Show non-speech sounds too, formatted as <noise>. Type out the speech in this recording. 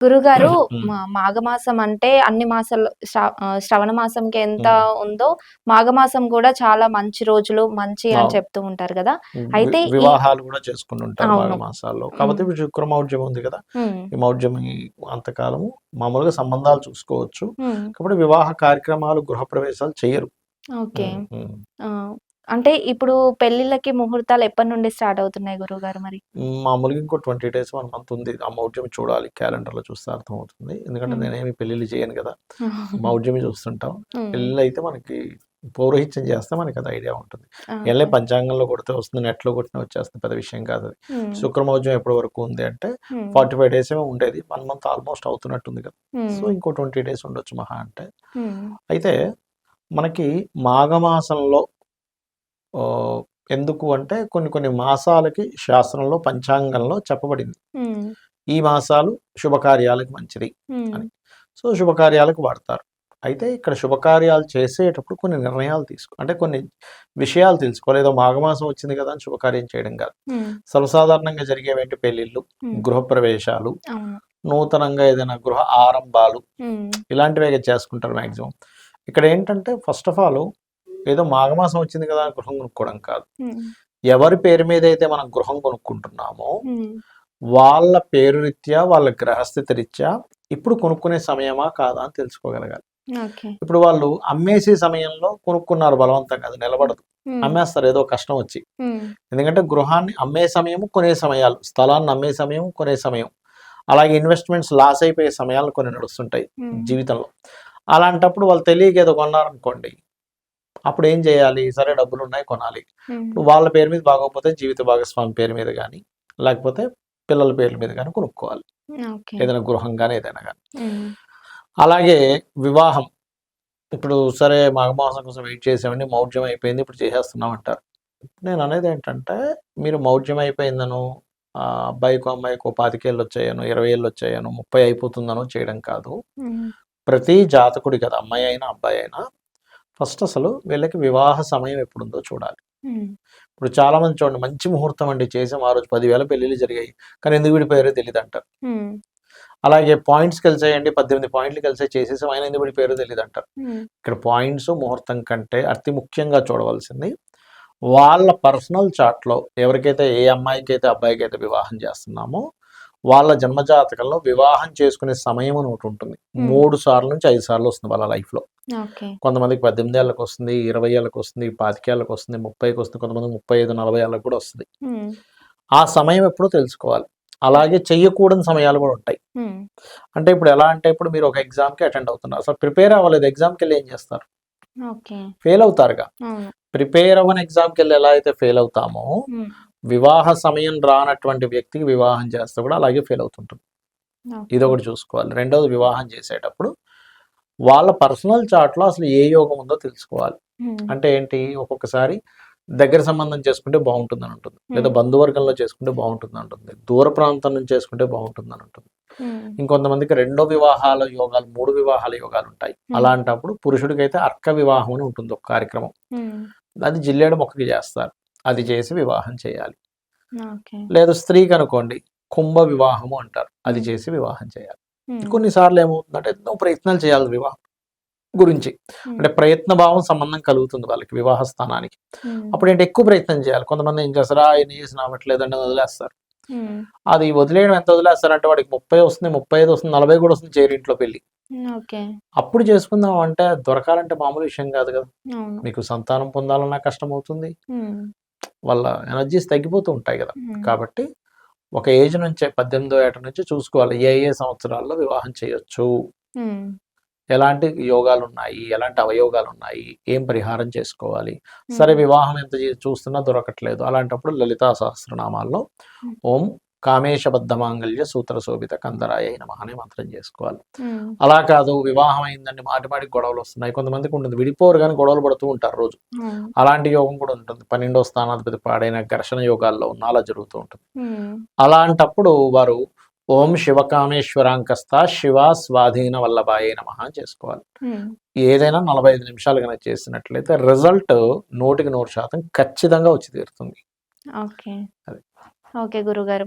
గురుగారు మాఘమాసం అంటే అన్ని మాసాలు శ్రవణ మాసంకి ఎంత. ఉందో మాఘమాసం కూడా చాలా మంచి రోజులు మంచి అని. చెప్తూ ఉంటారు కదా అయితే వివాహాలు కూడా చేసుకుని ఉంటారు అవును. మాఘ మాసాల్లో కాకపోతే ఇప్పుడు శుక్ర మౌఢ్యం ఉంది కదా. ఈ మౌఢ్యం అంతకాలము మామూలుగా సంబంధాలు చూసుకోవచ్చు. కాబట్టి వివాహ కార్యక్రమాలు గృహప్రవేశాలు చేయరు ఓకే అంటే ఇప్పుడు పెళ్ళిళ్ళకి ముహూర్తాలు ఎప్పటి నుండి స్టార్ట్ అవుతున్నాయి గురుగారు మరి ఉమ్, మామూలుగా ఇంకో ట్వంటీ డేస్ వన్ మంత్ ఉంది ఆ మౌఢ్యం చూడాలి క్యాలెండర్లో చూస్తే అర్థమవుతుంది ఎందుకంటే మ్మ్. నేనేమి పెళ్ళిళ్ళు చేయను కదా <laughs> మౌఢ్యమే చూస్తుంటాం మ్మ్. పెళ్ళిళ్ళు అయితే మనకి పౌరోహిత్యం చేస్తే మనకి అది ఐడియా ఉంటుంది ఎల్లే పంచాంగంలో కొడితే వస్తుంది నెట్లో కొట్టిన వచ్చేస్తుంది పెద్ద విషయం కాదు అది మ్మ్. శుక్రమౌఢ్యం ఎప్పటి వరకు ఉంది అంటే. ఫార్టీ ఫైవ్ డేస్ ఏమో ఉండేది వన్ మంత్ ఆల్మోస్ట్ అవుతున్నట్టుంది కదా. సో ఇంకో ట్వంటీ డేస్ ఉండొచ్చు మహా అంటే. అయితే మనకి మాఘమాసంలో ఎందుకు అంటే కొన్ని కొన్ని మాసాలకి శాస్త్రంలో పంచాంగంలో చెప్పబడింది. ఈ మాసాలు శుభకార్యాలకు మంచిది. అని. సో శుభకార్యాలకు వాడతారు అయితే ఇక్కడ శుభకార్యాలు చేసేటప్పుడు కొన్ని నిర్ణయాలు తీసుకో అంటే కొన్ని విషయాలు తెలుసుకోవాలి ఏదో మాఘమాసం వచ్చింది కదా అని శుభకార్యం చేయడం కాదు. సర్వసాధారణంగా జరిగేవేంటి పెళ్ళిళ్ళు మ్మ్. గృహప్రవేశాలు నూతనంగా ఏదైనా గృహ ఆరంభాలు. ఇలాంటివే చేసుకుంటారు మ్యాక్సిమం ఇక్కడ ఏంటంటే ఫస్ట్ ఆఫ్ ఆల్ ఏదో మాఘమాసం వచ్చింది కదా అని గృహం కొనుక్కోవడం కాదు. ఎవరి పేరు మీద అయితే మనం గృహం కొనుక్కుంటున్నామో. వాళ్ళ పేరు రీత్యా వాళ్ళ గ్రహస్థితి రీత్యా ఇప్పుడు కొనుక్కునే సమయమా కాదా అని తెలుసుకోగలగాలి ఇప్పుడు వాళ్ళు అమ్మేసే సమయంలో కొనుక్కున్నారు బలవంతంగా అది నిలబడదు మ్మ్. అమ్మేస్తారు ఏదో కష్టం వచ్చి. ఎందుకంటే గృహాన్ని అమ్మే సమయము కొనే సమయాలు స్థలాన్ని అమ్మే సమయం కొనే సమయం అలాగే ఇన్వెస్ట్మెంట్స్ లాస్ అయిపోయే సమయాలు కొన్ని నడుస్తుంటాయి. జీవితంలో అలాంటప్పుడు వాళ్ళు తెలియక ఏదో కొన్నారనుకోండి అప్పుడు ఏం చేయాలి? సరే డబ్బులు ఉన్నాయి కొనాలి. ఇప్పుడు వాళ్ళ పేరు మీద బాగోకపోతే జీవిత భాగస్వామి పేరు మీద కానీ లేకపోతే పిల్లల పేర్ల మీద కానీ కొనుక్కోవాలి. ఏదైనా గృహం కానీ ఏదైనా కానీ. అలాగే వివాహం. ఇప్పుడు సరే మాఘమాసం కోసం వెయిట్ చేసామండి మౌఢ్యం అయిపోయింది ఇప్పుడు చేసేస్తున్నాం అంటారు. నేను అనేది ఏంటంటే మీరు మౌఢ్యం అయిపోయిందను అబ్బాయికో అమ్మాయికో పాతికేళ్ళు వచ్చాయను ఇరవై ఏళ్ళు వచ్చాయను ముప్పై అయిపోతుందనో చేయడం కాదు. ప్రతి జాతకుడి కదా అమ్మాయి అయినా అబ్బాయి అయినా ఫస్ట్ అసలు వీళ్ళకి వివాహ సమయం ఎప్పుడుందో చూడాలి. ఇప్పుడు చాలా మంది చూడండి మంచి ముహూర్తం అండి చేసాం ఆ రోజు పదివేల పెళ్ళిళ్ళు జరిగాయి కానీ ఎందుకు విడిపోయారో తెలియదు అంటారు. అలాగే పాయింట్స్ కలిసాయండి పద్దెనిమిది పాయింట్లు కలిసాయి చేసేసాం ఆయన ఎందుకు విడిపోయారో తెలియదు అంటారు. ఇక్కడ పాయింట్స్ ముహూర్తం కంటే అతి ముఖ్యంగా చూడవలసింది వాళ్ళ పర్సనల్ చార్ట్లో ఎవరికైతే ఏ అమ్మాయికి అయితే అబ్బాయికి అయితే వివాహం చేస్తున్నామో వాళ్ళ జన్మజాతకంలో వివాహం చేసుకునే సమయం అని ఒకటి ఉంటుంది. Hmm. మూడు సార్లు నుంచి ఐదు సార్లు వస్తుంది వాళ్ళ లైఫ్లో ఓకే. కొంతమందికి పద్దెనిమిది ఏళ్ళకి వస్తుంది ఇరవై ఏళ్ళకి వస్తుంది పాతికేళ్ళకి వస్తుంది ముప్పైకి వస్తుంది కొంతమంది ముప్పై ఐదు నలభై ఏళ్ళకి కూడా వస్తుంది. మ్మ్. ఆ సమయం ఎప్పుడో తెలుసుకోవాలి. అలాగే చెయ్యకూడని సమయాలు కూడా ఉంటాయి. మ్మ్. అంటే ఇప్పుడు ఎలా అంటే ఇప్పుడు మీరు ఒక ఎగ్జామ్కి అటెండ్ అవుతున్నారు. అసలు ప్రిపేర్ అవ్వలేదు. ఎగ్జామ్కి వెళ్ళి ఏం చేస్తారు? ఫెయిల్ అవుతారుగా. ప్రిపేర్ అవ్వని ఎగ్జామ్కి వెళ్ళి ఎలా అయితే ఫెయిల్ అవుతామో. వివాహ సమయం రానటువంటి వ్యక్తికి వివాహం చేస్తే కూడా అలాగే ఫెయిల్ అవుతుంటుంది. ఇది ఒకటి చూసుకోవాలి. రెండోది వివాహం చేసేటప్పుడు వాళ్ళ పర్సనల్ చార్ట్లో అసలు ఏ యోగం ఉందో తెలుసుకోవాలి. అంటే ఏంటి? ఒక్కొక్కసారి దగ్గర సంబంధం చేసుకుంటే బాగుంటుందని ఉంటుంది. లేదా బంధువర్గంలో చేసుకుంటే బాగుంటుందని ఉంటుంది. దూర ప్రాంతం నుంచి చేసుకుంటే బాగుంటుందని ఉంటుంది. మ్మ్. ఇంకొంతమందికి రెండో వివాహాల యోగాలు మూడు వివాహాల యోగాలు ఉంటాయి. అలాంటప్పుడు పురుషుడికి అయితే అర్క వివాహం అని ఉంటుంది ఒక కార్యక్రమం. అది జిల్లేడు మొక్కకి చేస్తారు. అది చేసి వివాహం చేయాలి. లేదు స్త్రీకి అనుకోండి కుంభ వివాహము అంటారు. అది చేసి వివాహం చేయాలి. కొన్నిసార్లు ఏమవుతుందంటే ఎన్నో ప్రయత్నాలు చేయాలి వివాహం గురించి. అంటే ప్రయత్న భావం సంబంధం కలుగుతుంది వాళ్ళకి వివాహ స్థానానికి. అప్పుడు ఏంటి? ఎక్కువ ప్రయత్నం చేయాలి. కొంతమంది ఏం చేస్తారు? ఆయన చేసిన అవ్వట్లేదంటే వదిలేస్తారు. మ్మ్. అది వదిలేయడం ఎంత వదిలేస్తారంటే వాడికి ముప్పై వస్తుంది ముప్పై ఐదు వస్తుంది నలభై కూడా వస్తుంది చేరింట్లో పెళ్ళి ఓకే. అప్పుడు చేసుకుందాం అంటే దొరకాలంటే మామూలు విషయం కాదు కదా. మీకు సంతానం పొందాలన్నా కష్టం అవుతుంది. వాళ్ళ ఎనర్జీస్ తగ్గిపోతూ ఉంటాయి కదా. కాబట్టి ఒక ఏజ్ నుంచే పద్దెనిమిదో ఏట నుంచి చూసుకోవాలి. ఏ ఏ సంవత్సరాల్లో వివాహం చేయొచ్చు. ఎలాంటి యోగాలు ఉన్నాయి ఎలాంటి అవయోగాలు ఉన్నాయి ఏం పరిహారం చేసుకోవాలి? సరే వివాహం ఎంత చూస్తున్నా దొరకట్లేదు. అలాంటప్పుడు లలితా సహస్రనామాల్లో. ఓం కామేశబద్ధ మాంగళ్య సూత్ర శోభిత కందరాయ నమ అనే మంత్రం చేసుకోవాలి. అలా కాదు వివాహం అయిందండి మాటి మాటికి గొడవలు వస్తున్నాయి కొంతమందికి ఉంటుంది విడిపోరు కానీ గొడవలు పడుతూ ఉంటారు రోజు. అలాంటి యోగం కూడా ఉంటుంది పన్నెండో స్థానాధిపతి పాడైన ఘర్షణ యోగాల్లో ఉన్న అలా జరుగుతూ ఉంటుంది. అలాంటప్పుడు వారు ఓం శివకామేశ్వరాంకస్త శివ స్వాధీన వల్లభాయ నమ చేసుకోవాలి మ్మ్. ఏదైనా నలభై ఐదు నిమిషాలు కనుక చేసినట్లయితే రిజల్ట్ నూటికి నూరు శాతం ఖచ్చితంగా వచ్చి తీరుతుంది. ఓకే గురుగారు